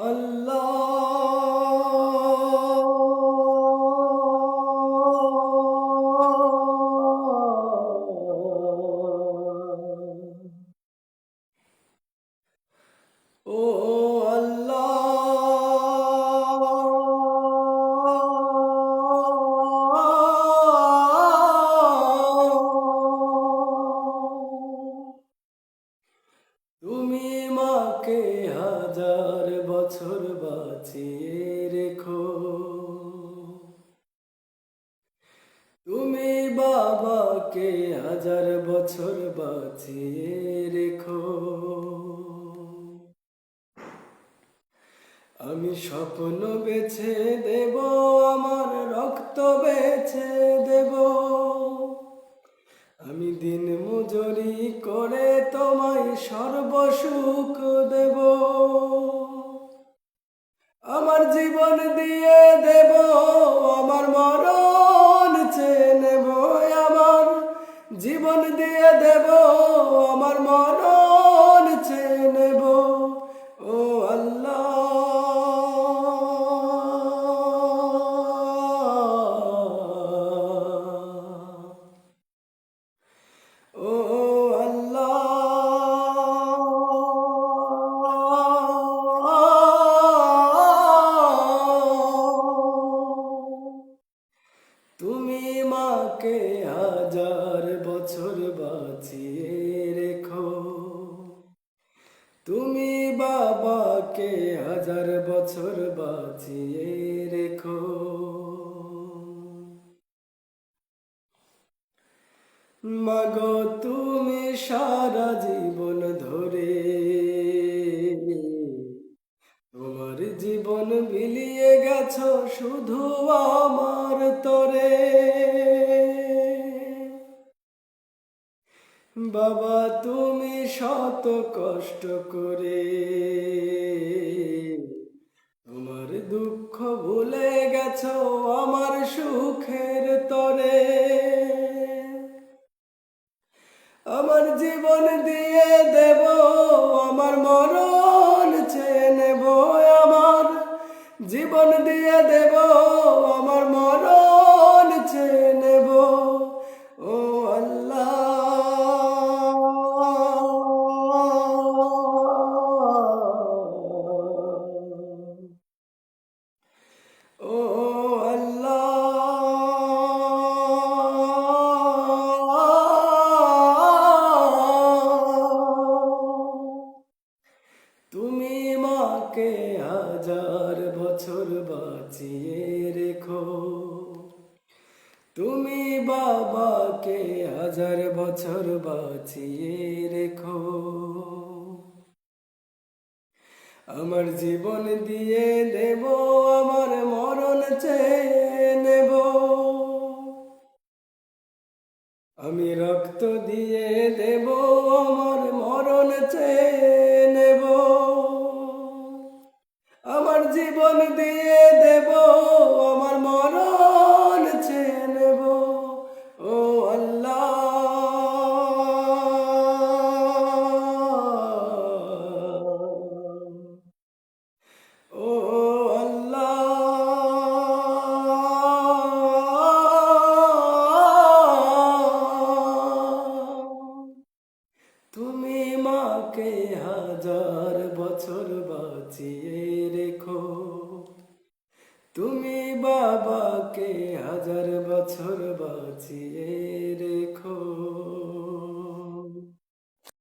Allah. বছর বাঁচিয়ে রেখো। তুমি বাবাকে হাজার বছর বাঁচিয়ে রেখো। আমি স্বপ্ন বেছে দেব, আমার রক্ত বেছে দেব। আমি দিন মজুরি করে তোমায় সর্বসুখ দেব। জীবন দিয়ে দেব আমার মরণ চেয়ে নেব আমার জীবন দিয়ে দেব তুমি মাকে হাজার বছর বাঁচিয়ে রেখো। তুমি বাবাকে হাজার বছর বাঁচিয়ে রেখো। মাগো, তুমি সারা জীবন ধরে তোমার জীবন বিলিয়ে গেছো শুধু আমার তরে। বাবা, তুমি শত কষ্ট করে তোমার দুঃখ ভুলে গেছো আমার সুখের তরে। আমার জীবন দিয়ে দেব, আমার মরণ চেয়ে নেব। আমার জীবন দিয়ে দেব হাজার বছর বাঁচিয়ে রেখো। তুমি বাবাকে হাজার বছর বাঁচিয়ে রেখো। আমার জীবন দিয়ে দেব আমার মরণ চেয়ে নেব। আমি রক্ত দিয়ে দেব তুমি মাকে হাজার বছর বাঁচিয়ে রেখো। তুমি বাবাকে হাজার বছর বাঁচিয়ে রেখো।